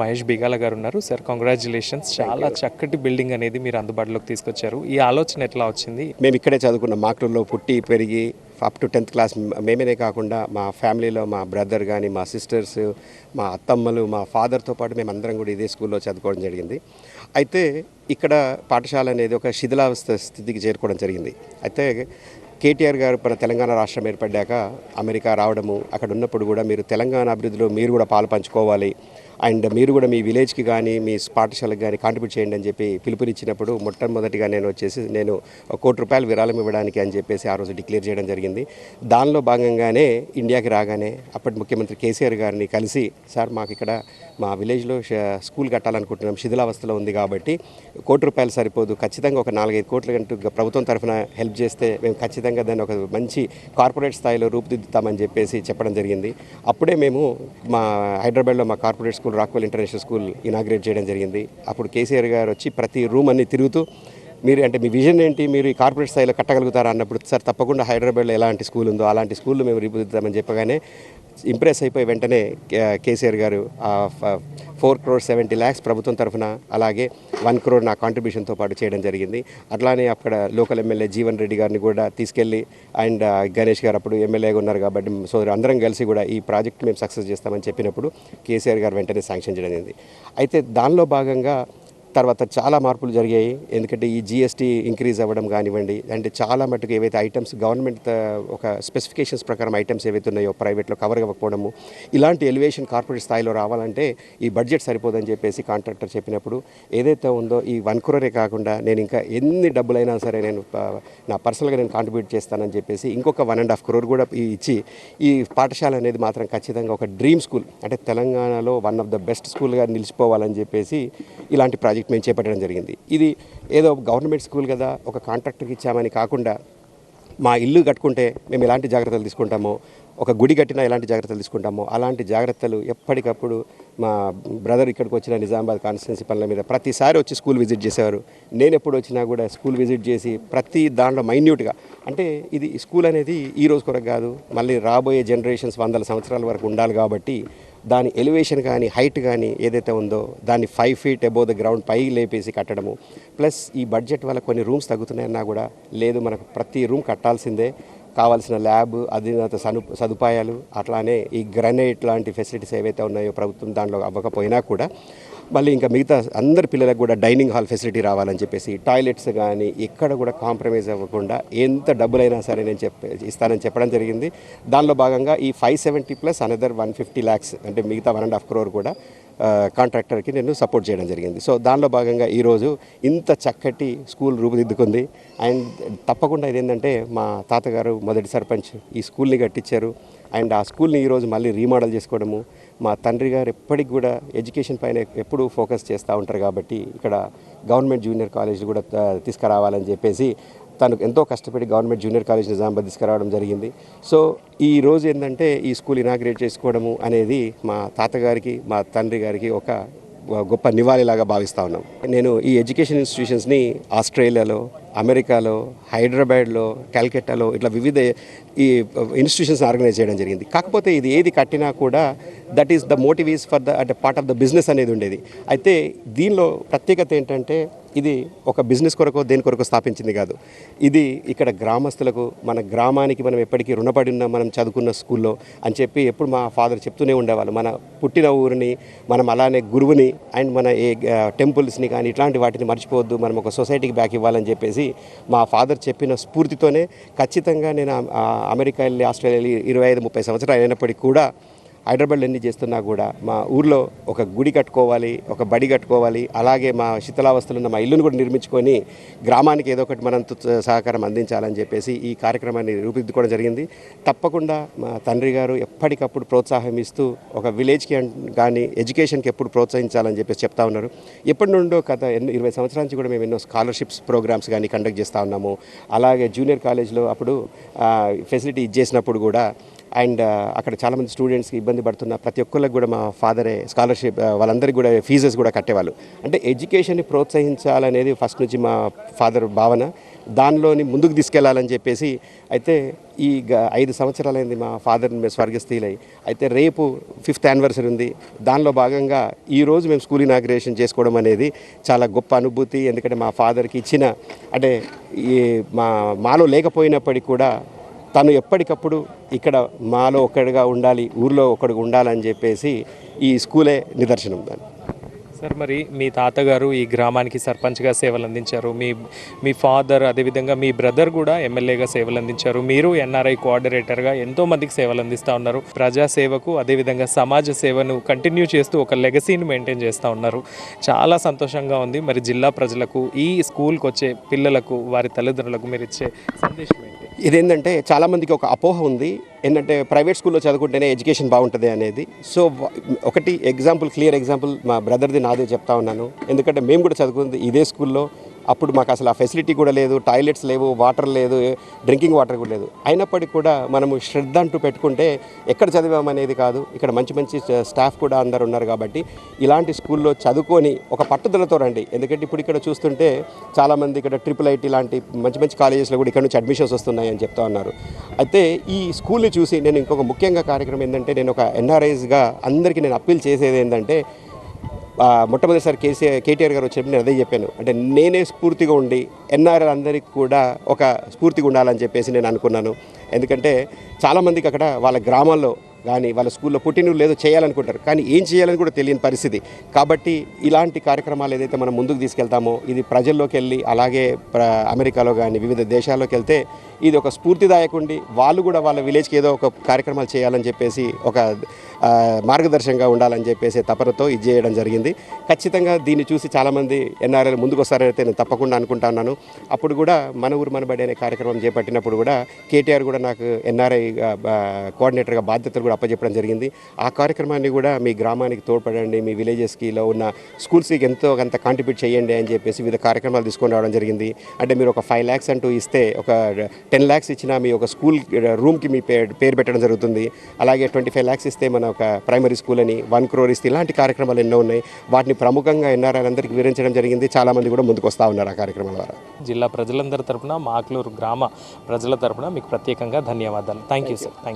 మహేష్ బిగాల గారు ఉన్నారు. Sir congratulations చాలా చక్కటి బిల్డింగ్ అనేది మీరు అందుబాటులోకి తీసుకొచ్చారు. ఈ ఆలోచన ఎట్లా వచ్చింది? మేము ఇక్కడే చదువుకున్నాం మాకులలో పుట్టి పెరిగి అప్ టు టెన్త్ క్లాస్ మేమేనే కాకుండా మా ఫ్యామిలీలో మా బ్రదర్ కానీ మా సిస్టర్స్ మా అత్తమ్మలు మా ఫాదర్తో పాటు మేము అందరం కూడా ఇదే స్కూల్లో చదువుకోవడం జరిగింది. అయితే ఇక్కడ పాఠశాల అనేది ఒక శిథిలావస్థ స్థితికి చేరుకోవడం జరిగింది. అయితే కేటీఆర్ గారు మన తెలంగాణ రాష్ట్రం ఏర్పడ్డాక అమెరికా రావడము అక్కడ ఉన్నప్పుడు కూడా మీరు తెలంగాణ అభివృద్ధిలో మీరు కూడా పాలు పంచుకోవాలి. అండ్ మీరు కూడా మీ విలేజ్కి కానీ మీ పాఠశాలకు కానీ కాంట్రిబ్యూట్ చేయండి అని చెప్పి పిలుపునిచ్చినప్పుడు మొట్టమొదటిగా నేను వచ్చేసి నేను కోటి రూపాయలు విరాళం ఇవ్వడానికి అని చెప్పేసి ఆ రోజు డిక్లేర్ చేయడం జరిగింది. దానిలో భాగంగానే ఇండియాకి రాగానే అప్పటి ముఖ్యమంత్రి కేసీఆర్ గారిని కలిసి సార్ మాకు ఇక్కడ మా విలేజ్లో స్కూల్ కట్టాలనుకుంటున్నాం. శిథిలావస్థలో ఉంది కాబట్టి కోటి రూపాయలు సరిపోదు. ఖచ్చితంగా ఒక నాలుగైదు కోట్ల గంటూ ప్రభుత్వం తరఫున హెల్ప్ చేస్తే మేము ఖచ్చితంగా దాన్ని ఒక మంచి కార్పొరేట్ స్థాయిలో రూపుదిద్దుతామని చెప్పేసి చెప్పడం జరిగింది. అప్పుడే మేము మా హైదరాబాద్లో మా corporate school Rockwell international school inaugurate చేయడం జరిగింది. అప్పుడు కేసీఆర్ గారు వచ్చి ప్రతి రూమ్ అన్ని తిరుగుతూ మీరు అంటే మీ విజన్ ఏంటి? మీరు ఈ కార్పొరేట్ స్థాయిలో కట్టగలుగుతారా? అన్నప్పుడు సార్ తప్పకుండా హైదరాబాద్లో ఎలాంటి స్కూల్ ఉందో అలాంటి స్కూల్ మేము రూపుదిద్దామని చెప్పగానే ఇంప్రెస్ అయిపోయి వెంటనే కేసీఆర్ గారు ఫోర్ క్రోర్ సెవెంటీ ల్యాక్స్ ప్రభుత్వం తరఫున అలాగే వన్ క్రోర్ నా కాంట్రిబ్యూషన్తో పాటు చేయడం జరిగింది. అట్లానే అక్కడ లోకల్ ఎమ్మెల్యే జీవన్ రెడ్డి గారిని కూడా తీసుకెళ్ళి అండ్ గణేష్ గారు అప్పుడు ఎమ్మెల్యేగా ఉన్నారు కాబట్టి సో అందరం కలిసి కూడా ఈ ప్రాజెక్ట్ మేము సక్సెస్ చేస్తామని చెప్పినప్పుడు కేసీఆర్ గారు వెంటనే శాంక్షన్ చేయడం జరిగింది. అయితే దానిలో భాగంగా తర్వాత చాలా మార్పులు జరిగాయి. ఎందుకంటే ఈ జిఎస్టీ ఇంక్రీజ్ అవ్వడం కానివ్వండి అంటే చాలా మటుకు ఏవైతే ఐటమ్స్ గవర్నమెంట్ ఒక స్పెసిఫికేషన్స్ ప్రకారం ఐటమ్స్ ఏవైతే ఉన్నాయో ప్రైవేట్లో కవర్ అవ్వకపోవడము ఇలాంటి ఎలివేషన్ కార్పొరేట్ స్థాయిలో రావాలంటే ఈ బడ్జెట్ సరిపోదని చెప్పేసి కాంట్రాక్టర్ చెప్పినప్పుడు ఏదైతే ఉందో ఈ వన్ క్రోరే కాకుండా నేను ఇంకా ఎన్ని డబ్బులైనా సరే నేను ప- నా పర్సనల్గా నేను కాంట్రిబ్యూట్ చేస్తానని చెప్పేసి ఇంకొక వన్ అండ్ హాఫ్ క్రోర్ కూడా ఇచ్చి ఈ పాఠశాల అనేది మాత్రం ఖచ్చితంగా ఒక డ్రీమ్ స్కూల్ అంటే తెలంగాణలో వన్ ఆఫ్ ద బెస్ట్ స్కూల్గా నిలిచిపోవాలని చెప్పేసి ఇలాంటి ప్రాజెక్ట్ మేము చేపట్టడం జరిగింది. ఇది ఏదో గవర్నమెంట్ స్కూల్ కదా ఒక కాంట్రాక్టర్కి ఇచ్చామని కాకుండా మా ఇల్లు కట్టుకుంటే మేము ఎలాంటి జాగ్రత్తలు తీసుకుంటామో ఒక గుడి కట్టినా ఎలాంటి జాగ్రత్తలు తీసుకుంటామో అలాంటి జాగ్రత్తలు ఎప్పటికప్పుడు మా బ్రదర్ ఇక్కడికి వచ్చిన నిజామాబాద్ కాన్స్టిట్యున్సీ పనుల మీద ప్రతిసారి వచ్చి స్కూల్ విజిట్ చేసేవారు. నేను ఎప్పుడు వచ్చినా కూడా స్కూల్ విజిట్ చేసి ప్రతి దాంట్లో మైన్యూట్గా అంటే ఇది స్కూల్ అనేది ఈ రోజు కొరకు కాదు మళ్ళీ రాబోయే జనరేషన్స్ వందల సంవత్సరాల వరకు ఉండాలి కాబట్టి దాని ఎలివేషన్ కానీ హైట్ కానీ ఏదైతే ఉందో దాన్ని five feet above the ground పైకి లేపేసి కట్టడము. ప్లస్ ఈ బడ్జెట్ వల్ల కొన్ని రూమ్స్ తగ్గుతున్నాయన్నా కూడా లేదు మనకు ప్రతి రూమ్ కట్టాల్సిందే. కావాల్సిన ల్యాబ్ అధీనత సను సదుపాయాలు అట్లానే ఈ గ్రనైట్ లాంటి ఫెసిలిటీస్ ఏవైతే ఉన్నాయో ప్రభుత్వం దాంట్లో అవ్వకపోయినా కూడా మళ్ళీ ఇంకా మిగతా అందరి పిల్లలకు కూడా డైనింగ్ హాల్ ఫెసిలిటీ రావాలని చెప్పేసి టాయిలెట్స్ కానీ ఎక్కడ కూడా కాంప్రమైజ్ అవ్వకుండా ఎంత డబ్బులైనా సరే నేను చెప్పే ఇస్తానని చెప్పడం జరిగింది. దానిలో భాగంగా ఈ five seventy plus another one fifty lakhs అంటే మిగతా వన్ అండ్ హాఫ్ క్రోర్ కూడా కాంట్రాక్టర్కి నేను సపోర్ట్ చేయడం జరిగింది. సో దానిలో భాగంగా ఈరోజు ఇంత చక్కటి స్కూల్ రూపుదిద్దుకుంది. అండ్ తప్పకుండా ఇదేంటంటే మా తాతగారు మొదటి సర్పంచ్ ఈ స్కూల్ని కట్టించారు. అండ్ ఆ స్కూల్ని ఈరోజు మళ్ళీ రీమోడల్ చేసుకోవడము మా తండ్రి గారు ఎప్పటికి కూడా ఎడ్యుకేషన్ పైన ఎప్పుడూ ఫోకస్ చేస్తూ ఉంటారు కాబట్టి ఇక్కడ గవర్నమెంట్ జూనియర్ కాలేజ్ కూడా తీసుకురావాలని చెప్పేసి తను ఎంతో కష్టపడి గవర్నమెంట్ జూనియర్ కాలేజ్ నిజామాబాద్ తీసుకురావడం జరిగింది. సో ఈ రోజు ఏంటంటే ఈ స్కూల్ ఇనాగ్రేట్ చేసుకోవడము అనేది మా తాతగారికి మా తండ్రి గారికి ఒక గొప్ప నివాళిలాగా భావిస్తూ ఉన్నాం. నేను ఈ ఎడ్యుకేషన్ ఇన్స్టిట్యూషన్స్ని ఆస్ట్రేలియాలో అమెరికాలో హైదరాబాద్లో క్యాల్కట్టాలో ఇట్లా వివిధ ఈ ఇన్స్టిట్యూషన్స్ ఆర్గనైజ్ చేయడం జరిగింది. కాకపోతే ఇది ఏది కట్టినా కూడా that is the motive is for the అంటే పార్ట్ ఆఫ్ ద బిజినెస్ అనేది ఉండేది. అయితే దీనిలో ప్రత్యేకత ఏంటంటే ఇది ఒక బిజినెస్ కొరకు దేని కొరకు స్థాపించింది కాదు. ఇది ఇక్కడ గ్రామస్తులకు మన గ్రామానికి మనం ఎప్పటికీ రుణపడి ఉన్నాం మనం చదువుకున్న స్కూల్లో అని చెప్పి ఎప్పుడు మా ఫాదర్ చెప్తూనే ఉండేవాళ్ళు. మన పుట్టిన ఊరిని మనం అలానే గురువుని అండ్ మన ఏ టెంపుల్స్ని కానీ ఇట్లాంటి వాటిని మర్చిపోవద్దు మనం ఒక సొసైటీకి బ్యాక్ ఇవ్వాలని చెప్పేసి మా ఫాదర్ చెప్పిన స్ఫూర్తితోనే ఖచ్చితంగా నేను అమెరికా వెళ్ళి ఆస్ట్రేలియా వెళ్ళి ఇరవై ఐదు ముప్పై సంవత్సరాలు అయినప్పటికీ కూడా హైదరాబాద్లో ఎన్ని చేస్తున్నా కూడా మా ఊర్లో ఒక గుడి కట్టుకోవాలి ఒక బడి కట్టుకోవాలి అలాగే మా శీతలావస్థలో ఉన్న మా ఇల్లును కూడా నిర్మించుకొని గ్రామానికి ఏదో ఒకటి మనం సహకారం అందించాలని చెప్పేసి ఈ కార్యక్రమాన్ని రూపుదిద్దుకోవడం జరిగింది. తప్పకుండా మా తండ్రి గారు ఎప్పటికప్పుడు ప్రోత్సాహం ఇస్తూ ఒక విలేజ్కి కానీ ఎడ్యుకేషన్కి ఎప్పుడు ప్రోత్సహించాలని చెప్పేసి చెప్తా ఉన్నారు. ఎప్పటి నుండో గత ఎన్నో ఇరవై సంవత్సరాల నుంచి కూడా మేము ఎన్నో స్కాలర్షిప్స్ ప్రోగ్రామ్స్ కానీ కండక్ట్ చేస్తూ ఉన్నాము. అలాగే జూనియర్ కాలేజ్లో అప్పుడు ఫెసిలిటీ ఇచ్చేసినప్పుడు కూడా అండ్ అక్కడ చాలామంది స్టూడెంట్స్కి ఇబ్బంది పడుతున్న ప్రతి ఒక్కరికి కూడా మా ఫాదరే స్కాలర్షిప్ వాళ్ళందరికీ కూడా ఫీజెస్ కూడా కట్టేవాళ్ళు. అంటే ఎడ్యుకేషన్ని ప్రోత్సహించాలనేది ఫస్ట్ నుంచి మా ఫాదర్ భావన. దానిలోని ముందుకు తీసుకెళ్ళాలని చెప్పేసి అయితే ఈ గ- ఐదు సంవత్సరాలైంది మా ఫాదర్ స్వర్గస్థీలై. అయితే రేపు ఫిఫ్త్ యానివర్సరీ ఉంది. దానిలో భాగంగా ఈరోజు మేము స్కూల్ ఇనాగ్రేషన్ చేసుకోవడం అనేది చాలా గొప్ప అనుభూతి. ఎందుకంటే మా ఫాదర్కి ఇచ్చిన అంటే ఈ మా మాలో లేకపోయినప్పటికీ కూడా తను ఎప్పటికప్పుడు ఇక్కడ మాలో ఒక్కడిగా ఉండాలి ఊర్లో ఒక్కడిగా ఉండాలని చెప్పేసి ఈ స్కూలే నిదర్శనం దాన్ని. సార్ మరి మీ తాతగారు ఈ గ్రామానికి సర్పంచ్గా సేవలు అందించారు. మీ మీ ఫాదర్ అదేవిధంగా మీ బ్రదర్ కూడా ఎమ్మెల్యేగా సేవలు అందించారు. మీరు ఎన్ఆర్ఐ కోఆర్డినేటర్గా ఎంతో మందికి సేవలు అందిస్తూ ఉన్నారు. ప్రజాసేవకు అదేవిధంగా సమాజ సేవను కంటిన్యూ చేస్తూ ఒక లెగసీని మెయింటైన్ చేస్తూ ఉన్నారు. చాలా సంతోషంగా ఉంది. మరి జిల్లా ప్రజలకు ఈ స్కూల్కి వచ్చే పిల్లలకు వారి తల్లిదండ్రులకు మీరు ఇచ్చే సందేశం ఇదేంటంటే చాలామందికి ఒక అపోహ ఉంది. ఏంటంటే ప్రైవేట్ స్కూల్లో చదువుకుంటేనే ఎడ్యుకేషన్ బాగుంటుంది అనేది. సో ఒకటి ఎగ్జాంపుల్ క్లియర్ ఎగ్జాంపుల్ మా బ్రదర్ది నాదే చెప్తా ఉన్నాను. ఎందుకంటే మేము కూడా చదువుకుంది ఇదే స్కూల్లో. అప్పుడు మాకు అసలు ఆ ఫెసిలిటీ కూడా లేదు టాయిలెట్స్ లేవు వాటర్ లేదు డ్రింకింగ్ వాటర్ కూడా లేదు. అయినప్పటికీ కూడా మనము శ్రద్ధ అంటూ పెట్టుకుంటే ఎక్కడ చదివామనేది కాదు. ఇక్కడ మంచి మంచి స్టాఫ్ కూడా అందరు ఉన్నారు కాబట్టి ఇలాంటి స్కూల్లో చదువుకొని ఒక పట్టుదలతో రండి. ఎందుకంటే ఇప్పుడు ఇక్కడ చూస్తుంటే చాలామంది ఇక్కడ ట్రిపుల్ ఐటీ లాంటి మంచి మంచి కాలేజెస్లో కూడా ఇక్కడ నుంచి అడ్మిషన్స్ వస్తున్నాయి అని చెప్తా ఉన్నారు. అయితే ఈ స్కూల్ని చూసి నేను ఇంకొక ముఖ్యంగా కార్యక్రమం ఏంటంటే నేను ఒక ఎన్ఆర్ఐస్గా అందరికీ నేను అప్పీల్ చేసేది ఏంటంటే మొట్టమొదటిసారి కేసీఆర్ కేటీఆర్ గారు వచ్చినప్పుడు నేను అదే చెప్పాను. అంటే నేనే స్ఫూర్తిగా ఉండి ఎన్ఆర్ఎల్ అందరికీ కూడా ఒక స్ఫూర్తిగా ఉండాలని చెప్పేసి నేను అనుకున్నాను. ఎందుకంటే చాలామందికి అక్కడ వాళ్ళ గ్రామాల్లో కానీ వాళ్ళ స్కూల్లో పుట్టినరోజు లేదో చేయాలనుకుంటారు. కానీ ఏం చేయాలని కూడా తెలియని పరిస్థితి. కాబట్టి ఇలాంటి కార్యక్రమాలు ఏదైతే మనం ముందుకు తీసుకెళ్తామో ఇది ప్రజల్లోకి వెళ్ళి అలాగే ప్ర- అమెరికాలో కానీ వివిధ దేశాల్లోకి వెళ్తే ఇది ఒక స్ఫూర్తిదాయకుండి. వాళ్ళు కూడా వాళ్ళ విలేజ్కి ఏదో ఒక కార్యక్రమాలు చేయాలని చెప్పేసి ఒక మార్గదర్శంగా మార్గదర్శకంగా ఉండాలని చెప్పేసి తపనతో ఇది చేయడం జరిగింది. ఖచ్చితంగా దీన్ని చూసి చాలామంది ఎన్ఆర్ఐలు ముందుకు వస్తారైతే నేను తప్పకుండా అనుకుంటున్నాను అప్పుడు కూడా మన ఊరు మనబడి అనే కార్యక్రమం చేపట్టినప్పుడు కూడా కేటీఆర్ కూడా నాకు ఎన్ఆర్ఐ కోఆర్డినేటర్గా బాధ్యతలు కూడా అప్పచెప్పడం జరిగింది. ఆ కార్యక్రమాన్ని కూడా మీ గ్రామానికి తోడ్పడండి మీ విలేజెస్కిలో ఉన్న స్కూల్స్కి ఎంతో కొంత కాంట్రిబ్యూట్ చేయండి అని చెప్పేసి వివిధ కార్యక్రమాలు తీసుకొని రావడం జరిగింది. అంటే మీరు ఒక ఫైవ్ ల్యాక్స్ అంటూ ఇస్తే ఒక టెన్ ల్యాక్స్ ఇచ్చిన మీ ఒక స్కూల్ రూమ్కి మీ పేరు పేరు పెట్టడం జరుగుతుంది. అలాగే ట్వంటీ ఫైవ్ ల్యాక్స్ ఇస్తే మన ఒక ప్రైమరీ స్కూల్ అని వన్ క్రోర్ ఇస్తే ఇలాంటి కార్యక్రమాలు ఎన్నో ఉన్నాయి. వాటిని ప్రముఖంగా ఎన్ఆర్ఐలందరికీ వివరించడం జరిగింది. చాలామంది కూడా ముందుకు వస్తూ ఉన్నారు ఆ కార్యక్రమం ద్వారా. జిల్లా ప్రజలందరి తరఫున మాక్లూరు గ్రామ ప్రజల తరపున మీకు ప్రత్యేకంగా ధన్యవాదాలు. Thank you sir thank